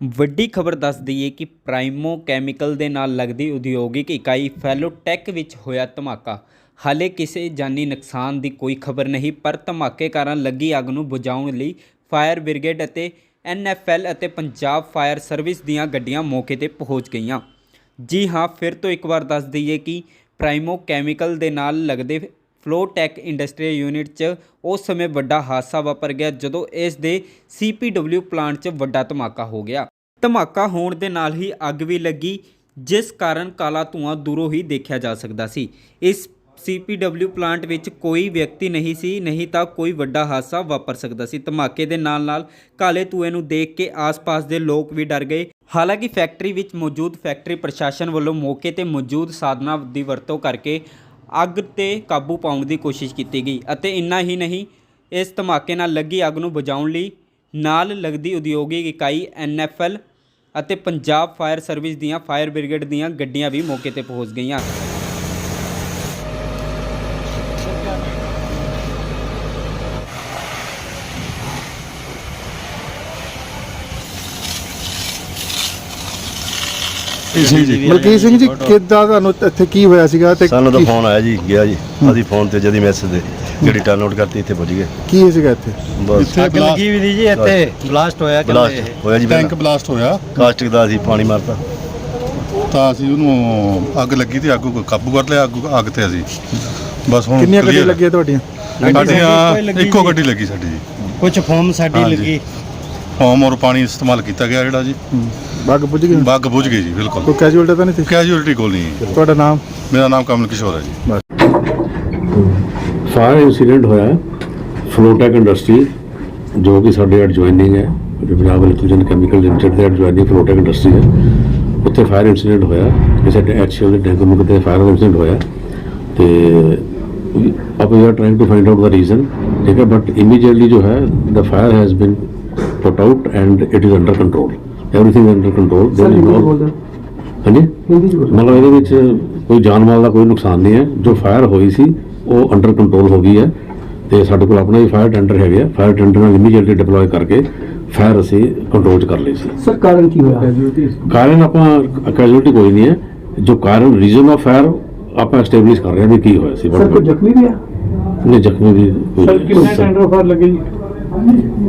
ਵੱਡੀ ਖਬਰ ਦੱਸ ਦਈਏ ਕਿ ਪ੍ਰਾਈਮੋ ਕੈਮੀਕਲ ਦੇ ਨਾਲ ਲੱਗਦੀ ਉਦਯੋਗਿਕ ਇਕਾਈ ਫੈਲੋਟੈਕ ਵਿੱਚ ਹੋਇਆ ਧਮਾਕਾ। ਹਾਲੇ ਕਿਸੇ ਜਾਨੀ ਨੁਕਸਾਨ ਦੀ ਕੋਈ ਖਬਰ ਨਹੀਂ, ਪਰ ਧਮਾਕੇ ਕਾਰਨ ਲੱਗੀ ਅੱਗ ਨੂੰ ਬੁਝਾਉਣ ਲਈ ਫਾਇਰ ਬ੍ਰਿਗੇਡ ਅਤੇ ਐਨਐਫਐਲ ਅਤੇ ਪੰਜਾਬ ਫਾਇਰ ਸਰਵਿਸ ਦੀਆਂ ਗੱਡੀਆਂ ਮੌਕੇ ਤੇ ਪਹੁੰਚ ਗਈਆਂ। ਜੀ ਹਾਂ, ਫਿਰ ਤੋਂ ਇੱਕ ਵਾਰ ਦੱਸ ਦਈਏ ਕਿ ਪ੍ਰਾਈਮੋ ਕੈਮੀਕਲ ਦੇ ਨਾਲ ਲੱਗਦੇ ਫਲੋਟੈਕ ਇੰਡਸਟਰੀ ਯੂਨਿਟ 'ਚ ਉਸ ਸਮੇਂ ਵੱਡਾ ਹਾਦਸਾ ਵਾਪਰ ਗਿਆ ਜਦੋਂ ਇਸ ਦੇ ਸੀਪੀਡਬਲਿਊ ਪਲਾਂਟ 'ਚ ਵੱਡਾ ਧਮਾਕਾ ਹੋ ਗਿਆ। ਧਮਾਕਾ ਹੋਣ ਦੇ ਨਾਲ ਹੀ ਅੱਗ ਵੀ ਲੱਗੀ, ਜਿਸ ਕਾਰਨ ਕਾਲਾ ਧੂੰਆਂ ਦੂਰੋਂ ਹੀ ਦੇਖਿਆ ਜਾ ਸਕਦਾ ਸੀ। ਇਸ ਸੀਪੀਡਬਲਿਊ ਪਲਾਂਟ ਵਿੱਚ ਕੋਈ ਵਿਅਕਤੀ ਨਹੀਂ ਸੀ, ਨਹੀਂ ਤਾਂ ਕੋਈ ਵੱਡਾ ਹਾਦਸਾ ਵਾਪਰ ਸਕਦਾ ਸੀ। ਧਮਾਕੇ ਦੇ ਨਾਲ ਨਾਲ ਕਾਲੇ ਧੂਏ ਨੂੰ ਦੇਖ ਕੇ ਆਸ-ਪਾਸ ਦੇ ਲੋਕ ਵੀ ਡਰ ਗਏ। ਹਾਲਾਂਕਿ ਫੈਕਟਰੀ ਵਿੱਚ ਮੌਜੂਦ ਫੈਕਟਰੀ ਪ੍ਰਸ਼ਾਸਨ ਵੱਲੋਂ ਮੌਕੇ ਤੇ ਮੌਜੂਦ ਸਾਧਨਾਂ ਦੀ ਵਰਤੋਂ ਕਰਕੇ ਅੱਗ ਤੇ ਕਾਬੂ ਪਾਉਣ ਦੀ ਕੋਸ਼ਿਸ਼ ਕੀਤੀ ਗਈ ਅਤੇ ਇੰਨਾ ਹੀ ਨਹੀਂ, ਇਸ ਧਮਾਕੇ ਨਾਲ ਲੱਗੀ ਅੱਗ ਨੂੰ ਬੁਝਾਉਣ ਲਈ ਨਾਲ ਲੱਗਦੀ ਉਦਯੋਗਿਕ ਇਕਾਈ ਐਨਐਫਐਲ ਅਤੇ ਪੰਜਾਬ ਫਾਇਰ ਸਰਵਿਸ ਦੀਆਂ ਫਾਇਰ ਬ੍ਰਿਗੇਡ ਦੀਆਂ ਗੱਡੀਆਂ ਵੀ ਮੌਕੇ ਤੇ ਪਹੁੰਚ ਗਈਆਂ। ਜੀ ਜੀ ਮਲਕੀਤ ਸਿੰਘ ਜੀ ਕਿੱਦਾਂ ਤੁਹਾਨੂੰ ਇੱਥੇ ਕੀ ਹੋਇਆ ਸੀਗਾ ਤੇ ਸਾਨੂੰ ਤਾਂ ਕੀ- ਫੋਨ ਆਇਆ ਜੀ ਗਿਆ ਜੀ। ਅਸੀਂ ਫੋਨ ਤੇ ਜਦੀ ਮੈਸੇਜ ਦੇ ਗੱਡੀ ਡਾਊਨਲੋਡ ਕਰਤੀ ਇੱਥੇ ਪਹੁੰਚ ਗਏ। ਕੀ ਸੀਗਾ ਇੱਥੇ? ਬਸ। ਇੱਥੇ ਅੱਗ ਲੱਗੀ ਵੀ ਨਹੀਂ ਜੀ ਇੱਥੇ ਬਲਾਸਟ ਹੋਇਆ ਕਹਿੰਦੇ ਬਲਾਸਟ ਹੋਇਆ ਜੀ ਟੈਂਕ ਪਹਿਲਾਂ ਬਲਾਸਟ ਹੋਇਆ। ਕਾਸਟਿਕ ਦਾ ਅਸੀਂ ਪਾਣੀ ਮਾਰਤਾ। ਤਾਂ ਅਸੀਂ ਉਹਨੂੰ ਅੱਗ ਲੱਗੀ ਤੇ ਅੱਗ ਨੂੰ ਕਾਬੂ ਕਰ ਲਿਆ ਅੱਗ ਅੱਗ ਤੇ ਅਸੀਂ। ਬਸ ਹੁਣ ਕਿੰਨੀਆਂ ਗੱਡੀਆਂ clear ਹੈ। ਲੱਗੀਆਂ ਤੁਹਾਡੀਆਂ? ਗੱਡੀ ਸਾਡੀ ਇੱਕੋ ਹੀ ਸਾਡੀਆਂ ਲੱਗੀ ਇੱਕੋ ਜੀ। ਗੱਡੀ ਲੱਗੀ ਸਾਡੀ ਜੀ। ਕੁਝ ਫੋਮ ਸਾਡੀ ਹਾਂਜੀ। ਲੱਗੀ। ਫੋਮ ਔਰ ਪਾਣੀ ਇਸਤੇਮਾਲ ਕੀਤਾ ਗਿਆ ਜਿਹੜਾ ਜੀ। ਬੱਗ ਪੁੱਜ ਗਈ ਬੱਗ ਬੁਝ ਗਈ ਜੀ ਬਿਲਕੁਲ। ਕੋਈ ਕੈਜੂਅਲਟੀ ਤਾਂ ਨਹੀਂ ਸੀ? ਕੈਜੂਅਲਟੀ ਕੋਲ ਨਹੀਂ। ਹੈ। ਤੁਹਾਡਾ ਨਾਮ? ਮੇਰਾ ਨਾਮ ਕਮਲ ਕਿਸ਼ੋਰ ਹੈ ਜੀ। ਫਾਇਰ ਇਨਸੀਡੈਂਟ ਹੋਇਆ ਫਲੋਟੈਕ ਇੰਡਸਟਰੀ ਜੋ ਕਿ ਸਾਡੇ ਐਡਜੋਇਨਿੰਗ ਹੈ ਪੰਜਾਬ ਇਲੈਕਟ੍ਰੀਸ਼ਨ ਕੈਮੀਕਲ ਲਿਮਟਿਡ ਦੇ ਐਡਜੋਇਨਿੰਗ ਫਲੋਟੈਕ ਇੰਡਸਟਰੀ ਹੈ। ਉੱਥੇ ਫਾਇਰ ਇਨਸੀਡੈਂਟ ਹੋਇਆ ਕਿਸੇ ਐਚਸੀਐਲ ਦੇ ਟੈਂਕ ਨੂੰ ਕਿਤੇ ਫਾਇਰ ਇਨਸੀਡੈਂਟ ਹੋਇਆ। ਤੇ ਆਪਾਂ we are trying to find out the reason ਠੀਕ ਹੈ ਬਟ ਇਮੀਡੀਏਟਲੀ ਜੋ ਹੈ ਦਾ fire has been put out and it is under control everything under control is no ਹਾਂਜੀ? ਮਤਲਬ ਇਹਦੇ ਵਿੱਚ ਕੋਈ ਜਾਨ ਮਾਲ ਦਾ ਕੋਈ ਨੁਕਸਾਨ ਨਹੀਂ ਹੈ। ਜੋ ਫਾਇਰ ਹੋਈ ਸੀ ਉਹ ਅੰਡਰ ਕੰਟਰੋਲ ਹੋ ਗਈ ਹੈ। ਤੇ ਸਾਡੇ ਕੋਲ ਆਪਣਾ ਵੀ ਫਾਇਰ ਟੈਂਡਰ ਹੈਗਾ ਫਾਇਰ ਟੈਂਡਰ ਨਾਲ ਇਮੀਡੀਏਟਲੀ ਡਿਪਲੋਏ ਕਰਕੇ ਫਾਇਰ ਅਸੀਂ ਕੰਟਰੋਲ ਕਰ ਲਈ ਸੀ। ਸਰ ਕਾਰਨ ਕੀ ਹੋਇਆ? ਕਾਰਨ ਆਪਾਂ ਕੈਜੂਅਲਟੀ ਕੋਈ ਨਹੀਂ ਹੈ। ਜੋ ਕਾਰਨ ਰੀਜ਼ਨ ਆਫ ਫਾਇਰ ਆਪਾਂ ਐਸਟੈਬਲਿਸ਼ ਕਰ ਰਹੇ ਹਾਂ ਵੀ ਕੀ ਹੋਇਆ ਸੀ। ਸਰ ਕੋਈ ਜ਼ਖਮੀ ਵੀ ਆ ਨਹੀਂ ਜ਼ਖਮੀ ਵੀ ਕੋਈ ਨਹੀਂ। ਫਾਰ ਲੱਗੇ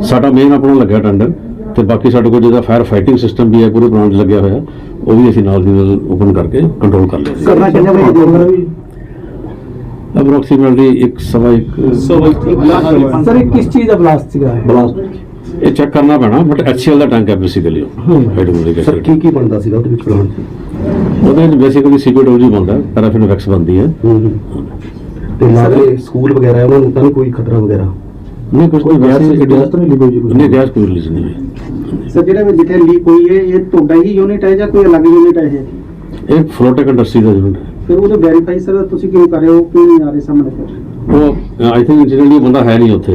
ਸਾਡਾ ਮੇਨ ਆਪਣਾ ਲੱਗਿਆ ਟੈਂਡਰ ਤੇ ਬਾਕੀ ਸਾਡੇ ਕੋਲ ਜਿਹਦਾ ਫਾਇਰ ਫਾਈਟਿੰਗ ਸਿਸਟਮ ਵੀ ਹੈ ਪੂਰੇ 'ਚ ਲੱਗਿਆ ਹੋਇਆ ਉਹ ਵੀ ਅਸੀਂ ਨਾਲ ਦੀ ਨਾਲ ਓਪਨ ਕਰਕੇ ਕੰਟਰੋਲ ਕਰ ਲਿਆ। ਕਰਨਾ ਕਿੰਨੇ ਵਜੇ ਦੀ ਉਮਰ ਵੀ? ਅਪਰੋਕਸੀਮੇਟਲੀ ਇੱਕ ਸਵਾ ਇੱਕ। ਸਰ ਇਹ ਕਿਸ ਚੀਜ਼ ਦਾ ਬਲਾਸਟ ਸੀਗਾ ਬਲਾਸਟ ਇਹ ਚੈੱਕ ਕਰਨਾ ਪੈਣਾ ਬਟ ਐਚਸੀਐਲ ਦਾ ਟੈਂਕ ਹੈ ਬੇਸਿਕਲੀ ਹਾਈਡਰੋਲਿਕ ਸਰ ਕੀ ਕੀ ਬਣਦਾ ਸੀਗਾ ਉਹਦੇ ਵਿੱਚ ਪਲਾਂਟ ਉਹਦੇ ਵਿੱਚ ਬੇਸਿਕਲੀ ਸੀਕੁਇਡੋਲੋਜੀ ਬਣਦਾ ਪੈਰਾਫਿਨ ਵੈਕਸ ਬਣਦੀ ਹੈ। ਤੇ ਨਾਲੇ ਸਕੂਲ ਵਗੈਰਾ ਹੈ, ਉਹਨਾਂ ਨੂੰ ਤਾਂ ਕੋਈ ਖਤਰਾ ਵਗੈਰਾ? ਨਹੀਂ ਕੁਝ ਨਹੀਂ ਗੈਸ ਵੈਸੇ ਗੈਸ ਤਾਂ ਨਹੀਂ ਲੀਕ ਹੋਈ ਜੀ ਕੁਛ? ਨਹੀਂ ਗੈਸ ਕੋਈ ਰਿਲੀਜ਼ ਨਹੀਂ ਹੋਈ। ਸਰ ਜਿਹੜਾ ਵੀ ਜਿੱਥੇ ਲੀਕ ਹੋਈ ਹੈ ਇਹ ਤੁਹਾਡਾ ਹੀ ਯੂਨਿਟ ਹੈ ਜਾਂ ਕੋਈ ਅਲੱਗ ਯੂਨਿਟ ਹੈ ਇਹ? ਇਹ ਫਲੋਟੈਕ ਇੰਡਸਟਰੀ ਦਾ ਯੂਨਿਟ ਹੈ। ਫਿਰ ਉਹਦੇ ਵੈਰੀਫਾਈ ਸਰ ਤੁਸੀਂ ਕਿਉਂ ਕਰ ਰਹੇ ਹੋ? ਕਿਉਂ ਨਹੀਂ ਆ ਰਹੇ ਸਾਹਮਣੇ ਫਿਰ? ਉਹ ਆਈ ਥਿੰਕ ਇਨਸੀਡੈਂਟਲੀ ਬੰਦਾ ਹੈ ਨਹੀਂ ਉੱਥੇ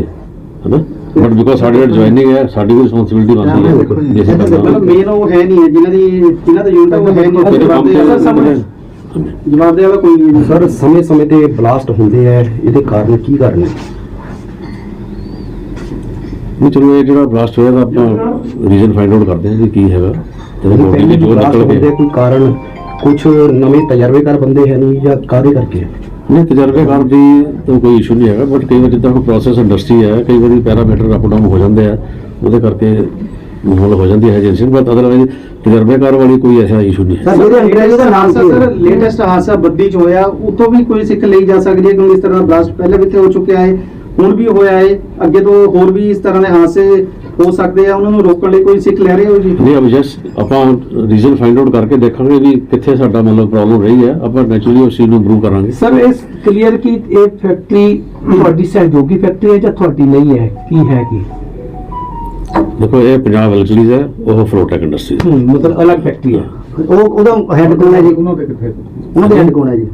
ਹੈਨਾ? ਬਟ ਬਿਕੋਜ਼ ਸਾਡੇ ਨਾਲ ਜੁਆਇਨਿੰਗ ਹੈ ਸਾਡੀ ਵੀ ਰਿਸਪੌਂਸਿਬਿਲਟੀ ਬਣਦੀ ਹੈ ਜੇ ਅਸੀਂ ਮਤਲਬ ਕਰਨਾ ਮੇਨ ਉਹ ਹੈ ਨਹੀਂ ਹੈ ਜਿਨ੍ਹਾਂ ਦੀ ਜਿਨ੍ਹਾਂ ਦਾ ਯੂਨਿਟ ਉਹ ਹੈ ਨਹੀਂ ਇਹਦੇ ਕੰਮ ਜਵਾਬ ਦੇ ਤੇ ਵਾਲਾ ਸਾਹਮਣੇ ਜਵਾਬ ਦੇ ਵਾਲਾ ਕੋਈ ਨਹੀਂ ਹੈ। ਸਰ ਸਮੇਂ ਸਮੇਂ ਤੇ ਬਲਾਸਟ ਹੁੰਦੇ ਆ ਇਹਦੇ ਕਾਰਨ ਕੀ ਕਾਰਨ ਹੈ? ਨਹੀਂ ਚਲੋ ਇਹ ਜਿਹੜਾ ਬਲਾਸਟ ਹੋਇਆ ਤਾਂ ਆਪਾਂ ਰੀਜ਼ਨ ਫਾਈਂਡ ਆਊਟ ਕਰਦੇ ਹਾਂ ਜੀ ਕੀ ਹੈਗਾ। ਤੇ ਪਹਿਲੇ ਰਿਪੋਰਟ ਜੋ ਨਿਕਲ ਕੇ ਕੋਈ ਕਾਰਨ ਕੁਝ ਨਵੇਂ ਤਜਰਬੇਕਾਰ ਬੰਦੇ ਹੈ ਨਹੀਂ ਜਾਂ ਕਾਦੇ ਕਰਕੇ ਹੈ? ਨਹੀਂ ਤਜਰਬੇਕਾਰ ਦੀ ਤਾਂ ਕੋਈ ਇਸ਼ੂ ਨਹੀਂ ਹੈਗਾ ਬਟ ਕਈ ਵਾਰ ਜਿੱਦਾਂ ਕੋਈ ਪ੍ਰੋਸੈਸ ਇੰਡਸਟਰੀ ਹੈ ਕਈ ਵਾਰੀ ਪੈਰਾਮੀਟਰ ਅਪ ਡਾਊਨ ਹੋ ਜਾਂਦੇ ਆ ਉਹਦੇ ਕਰਕੇ ਮਾਹੌਲ ਹੋ ਜਾਂਦੀ ਹੈ ਏਜੰਸੀ ਬਟ ਅਦਰਵਾਈਜ਼ ਤਜਰਬੇਕਾਰ ਵਾਲੀ ਕੋਈ ਐਸਾ ਇਸ਼ੂ ਨਹੀਂ ਹੈ। ਸਰ ਇਹਦੇ ਅੰਗਰੇਜ਼ੀ ਦਾ ਨਾਮ ਕੀ ਸਰ ਲੇਟੈਸਟ ਹਾਦਸਾ ਬੱਦੀ ਚ ਹੋਇਆ ਉਤੋਂ ਵੀ ਕੋਈ ਸਿੱਖ ਲਈ ਜਾ ਸਕਦੀ ਹੈ ਕਿਉਂਕਿ ਇਸ ਤਰ੍ਹਾਂ ਬਲਾਸਟ ਪਹਿਲਾਂ ਵੀ ਤੇ ਹੋ ਚੁੱਕਿਆ ਹੈ। ਹੁਣ ਵੀ ਹੋਇਆ ਹੈ। ਅੱਗੇ ਤੋਂ ਹੋਰ ਵੀ ਇਸ ਤਰ੍ਹਾਂ ਦੇ ਹਾਦਸੇ ਹੋ ਸਕਦੇ ਆ। ਉਹਨਾਂ ਨੂੰ ਰੋਕਣ ਲਈ ਕੋਈ ਸਿੱਖ ਲੈ ਰਹੇ ਹੋ ਜੀ? ਨਹੀਂ ਅਬ ਜਸ ਆਪਾਂ ਰੀਜ਼ਨ ਫਾਈਂਡ ਆਊਟ ਕਰਕੇ ਦੇਖਾਂਗੇ ਵੀ ਕਿੱਥੇ ਸਾਡਾ ਮਤਲਬ ਪ੍ਰੋਬਲਮ ਰਹੀ ਹੈ। ਆਪਾਂ ਨੈਚੁਰਲੀ ਉਸ ਚੀਜ਼ ਨੂੰ ਇੰਪਰੂਵ ਕਰਾਂਗੇ। ਸਰ ਇਸ ਕਲੀਅਰ ਕੀ ਇਹ ਫੈਕਟਰੀ ਤੁਹਾਡੀ ਸਹਿਯੋਗੀ ਫੈਕਟਰੀ ਹੈ ਜਾਂ ਤੁਹਾਡੀ ਨਹੀਂ ਹੈ? ਕੀ ਹੈ ਕੀ? ਦੇਖੋ ਇਹ ਪੰਜਾਬ ਇਲੈਕਟ੍ਰੀਜ਼ ਹੈ ਉਹ ਫਲੋਟੈਕ ਇੰਡਸਟਰੀ ਹੈ। ਮਤਲਬ ਅਲੱਗ ਫੈਕਟਰੀ ਹੈ। ਉਹ ਉਹਦਾ ਹੈਡ ਕੌਣ ਹੈ ਜੀ? ਉਹਨਾਂ ਦੇ ਉਹਨਾਂ ਦੇ ਹੈਡ ਕੌਣ ਹੈ ਜੀ?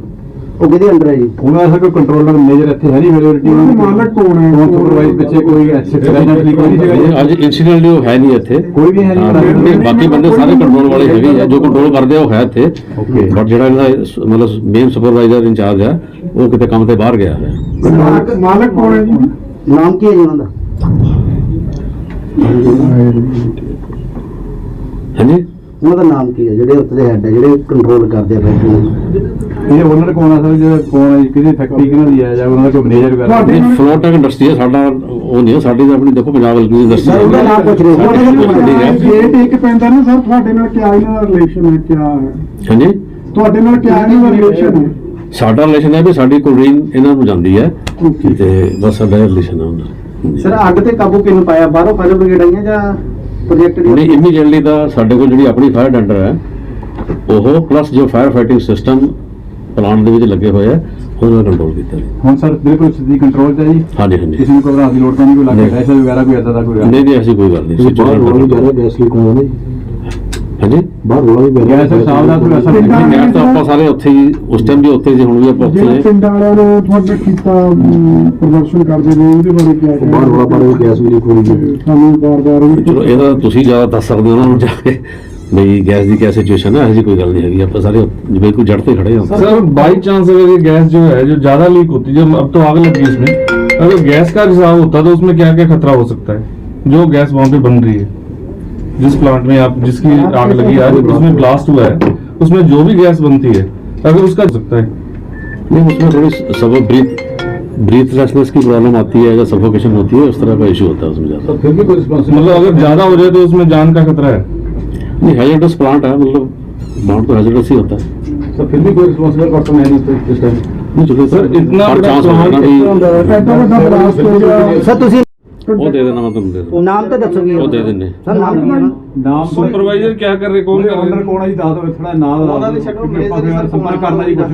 ਉਹ ਕਿਹਦੇ ਅੰਦਰ ਹੈ ਜੀ? ਉਹਨਾਂ ਦਾ ਕੋਈ ਕੰਟਰੋਲਰ ਮੇਜਰ ਇੱਥੇ ਹੈ ਨਹੀਂ ਮੈਜੋਰਿਟੀ ਮਾਲਕ ਕੌਣ ਹੈ? ਸੁਪਰਵਾਈਜ਼ ਪਿੱਛੇ ਕੋਈ ਐਕਸੀਡੈਂਟ ਨਹੀਂ ਕੋਈ ਜੀ ਅੱਜ ਇਨਸੀਡੈਂਟਲੀ ਉਹ ਹੈ ਨਹੀਂ ਇੱਥੇ। ਕੋਈ ਵੀ ਹੈ ਨਹੀਂ। ਨਹੀਂ, ਬਾਕੀ ਬੰਦੇ ਸਾਰੇ ਕੰਟਰੋਲ ਵਾਲੇ ਹੈਗੇ ਆ। ਜੋ ਕੰਟਰੋਲ ਕਰਦੇ ਆ ਉਹ ਹੈ ਇੱਥੇ। Okay. ਬਟ ਜਿਹੜਾ ਇਹਦਾ ਮਤਲਬ ਮੇਨ ਸੁਪਰਵਾਈਜ਼ਰ ਇੰਚਾਰਜ ਹੈ ਉਹ ਕਿਤੇ ਕੰਮ ਤੇ ਬਾਹਰ ਗਿਆ ਹੈ ਮਾਲਕ ਮਾਲਕ ਕੌਣ ਹੈ ਜੀ? ਨਾਮ ਕੀ ਹੈ ਜੀ ਉਹਨਾਂ ਦਾ? ਹਾਂਜੀ? ਉਹਨਾਂ ਦਾ ਨਾਮ ਕੀ ਹੈ? ਜਿਹੜੇ ਦੇ ਹੈੱਡ ਹੈ ਜਿਹੜੇ ਕੰਟਰੋਲ ਕਰਦੇ ਆ ਫੈਕਟਰੀ ਇਹ ਓਨਰ ਕੌਣ ਆ ਸਰ ਜਿਹੜਾ ਕੌਣ ਹੈ ਕਿਹਦੀ ਫੈਕਟਰੀ ਕਿਹਨਾਂ ਦੀ ਹੈ ਜਾਂ ਉਹਨਾਂ ਦਾ ਕੋਈ ਮੈਨੇਜਰ ਵਗੈਰਾ ਇਹ ਫਲੋਟੈਕ ਇੰਡਸਟਰੀ ਹੈ ਸਾਡਾ ਉਹ ਨਹੀਂ ਹੈ, ਸਾਡੀ ਤਾਂ ਆਪਣੀ ਦੇਖੋ ਪੰਜਾਬ ਇੰਡਸਟਰੀ ਸਰ ਉਹਦਾ ਨਾਮ ਪੁੱਛ ਰਹੇ ਹੋ। ਗੇਟ ਇੱਕ ਪੈਂਦਾ ਨਾ ਸਰ ਤੁਹਾਡੇ ਨਾਲ ਕਿਆ ਇਹਨਾਂ ਦਾ ਰਿਲੇਸ਼ਨ ਹੈ ਕਿਆ ਹੈ? ਹਾਂਜੀ? ਤੁਹਾਡੇ ਨਾਲ ਕਿਆ ਇਹਨਾਂ ਦਾ ਰਿਲੇਸ਼ਨ ਹੈ? ਸਾਡਾ ਰਿਲੇਸ਼ਨ ਹੈ ਵੀ ਸਾਡੀ ਕੁਲਰੀਨ ਇਹਨਾਂ ਨੂੰ ਜਾਂਦੀ ਹੈ ਤੇ ਬਸ ਸਾਡਾ ਰਿਲੇਸ਼ਨ ਹੈ ਉਹਨਾਂ ਨਾਲ ਸਰ ਅੱਗ ਤੇ ਕਾਬੂ ਕਿਵੇਂ ਪਾਇਆ? ਬਾਹਰੋਂ ਫਾਇਰ ਬ੍ਰਿਗੇਡ ਆਈਆਂ ਜਾਂ ਪ੍ਰੋਜੈਕਟ ਨਹੀਂ ਇਮੀਡੀਏਟਲੀ ਦਾ ਸਾਡੇ ਕੋਲ ਜਿਹੜੀ ਆਪਣੀ ਫਾਇਰ ਟੈਂਡਰ ਹੈ ਉਹ ਪਲੱਸ ਜੋ ਫਾਇਰ ਫਾਈਟਿੰਗ ਸਿਸਟਮ ਪਲਾਂਟ ਦੇ ਵਿੱਚ ਲੱਗੇ ਹੋਏ ਆ ਉਹਨੂੰ ਕੰਟਰੋਲ ਕੀਤਾ ਜੀ। ਹੁਣ ਸਰ ਬਿਲਕੁਲ ਸਿੱਧੀ ਕੰਟਰੋਲ ਚ ਹੈ ਜੀ? ਹਾਂਜੀ ਹਾਂਜੀ। ਕਿਸੇ ਨੂੰ ਘਬਰਾਉਣ ਦੀ ਲੋੜ ਤਾਂ ਨਹੀਂ ਕੋਈ ਲੱਗੇ। ਦਹਿਸ਼ਤ ਵਗੈਰਾ ਕੋਈ ਏਦਾਂ ਦਾ ਕੋਈ ਗੱਲ ਨਹੀਂ ਨਹੀਂ ਐਸੀ ਕੋਈ ਗੱਲ ਨਹੀਂ। ਬਾਹਰ ਰੋਲਾ ਵੀ ਜ਼ਿਆਦਾ ਗੈਸ ਲੀਕ ਹੋਣਾ ਨਹੀਂ। ਹਾਂਜੀ? ਬਾਹਰ ਰੋਲਾ ਵੀ ਰਿਹਾ। ਗੈਸ ਸਾਹਿਬ ਦਾ ਕੋਈ ਅਸਰ ਨਹੀਂ ਗੈਸ ਤਾਂ ਆਪਾਂ ਸਾਰੇ ਉੱਥੇ ਹੀ ਉਸ ਟਾਈਮ ਵੀ ਉੱਥੇ ਸੀ ਹੁਣ ਵੀ ਆਪਾਂ ਉੱਥੇ ਜਿਹੜਾ ਹੀ। ਹਾਂ। ਪਿੰਡ ਵਾਲਿਆਂ ਨੇ ਤੁਹਾਡੇ ਕੀਤਾ ਅਮ, ਪ੍ਰਦਰਸ਼ਨ ਕਰਦੇ ਨੇ ਉਹਦੇ ਬਾਰੇ ਕਿਆ ਕਹਿਣਾ? ਬਾਹਰ ਰੋਲਾ ਪਾ ਰਹੇ ਗੈਸ ਵੀ ਲੀਕ ਹੋ ਰਹੀ ਹੈ ਸਾਨੂੰ ਬਾਰ-ਬਾਰ ਚਲੋ ਇਹਦਾ ਤੁਸੀਂ ਜ਼ਿਆਦਾ ਦੱਸ ਸਕਦੇ ਹੋ ਉਹਨਾਂ ਨੂੰ ਜਾ ਕੇ। ਬਈ ਗੈਸ ਦੀ ਕਿਆ ਸਿਚੁਏਸ਼ਨ ਹੈ ਐਸੀ ਕੋਈ ਗੱਲ ਨਹੀਂ ਹੈਗੀ ਆਪਾਂ ਸਾਰੇ ਬਿਲਕੁਲ ਜੜ ਤੇ खड़े ਹਾਂ सर बाई चांस अगर ये गैस जो है जो ज्यादा लीक होती है जब अब तो आग लगी इसमें अगर गैस का रिसाव होता तो उसमें क्या क्या खतरा हो सकता है जो गैस वहां पे बन रही है जिस प्लांट में आप जिसकी आग लगी आज उसमें ब्लास्ट हुआ है उसमें जो भी गैस बनती है अगर उसका हो सकता है नहीं उसमें थोड़ी सब ब्रीथ ब्रीथलेसनेस की प्रॉब्लम आती है या सफोकेशन होती है उस तरह का इशू होता है उसमें ज़्यादा फिर भी कोई रिस्पॉन्सिबिलिटी मतलब अगर ज्यादा हो जाए तो उसमें जान का खतरा है नहीं हैजर्डस प्लांट है मतलब प्लांट तो हैजर्डस ही होता है सर फिर भी कोई रिस्पॉन्सिबल पर्सन है नहीं इस टाइम नहीं चलो सर, इतना हर बड़ा chance होगा ना plant भी ਐਡਾ ਵੱਡਾ ਬਲਾਸਟ ਹੋ ਗਿਆ ਸਰ ਤੁਸੀਂ वो दे देना मैं तुम दे दूँ ਨਾਮ ਤਾਂ ਦੱਸੋ ਕੀ वो दे देने ਸਰ ਨਾਮ ਕੀ ਹੈ ਨਾਮ सुपरवाइजर क्या कर रहे कौन कर रहे ਓਨਰ ਕੌਣ ਹੈ ਜੀ ਦੱਸ ਦਿਓ ਥੋੜਾ ਨਾਮ ਉਹਨਾਂ ਦੇ ਛੱਡੋ, ਕਿਉਂਕਿ ਆਪਾਂ ਮੈਨੇਜਰ ਫਿਰ ਸਰ ਸੰਪਰਕ ਕਰਨਾ ਜੀ ਕੁਝ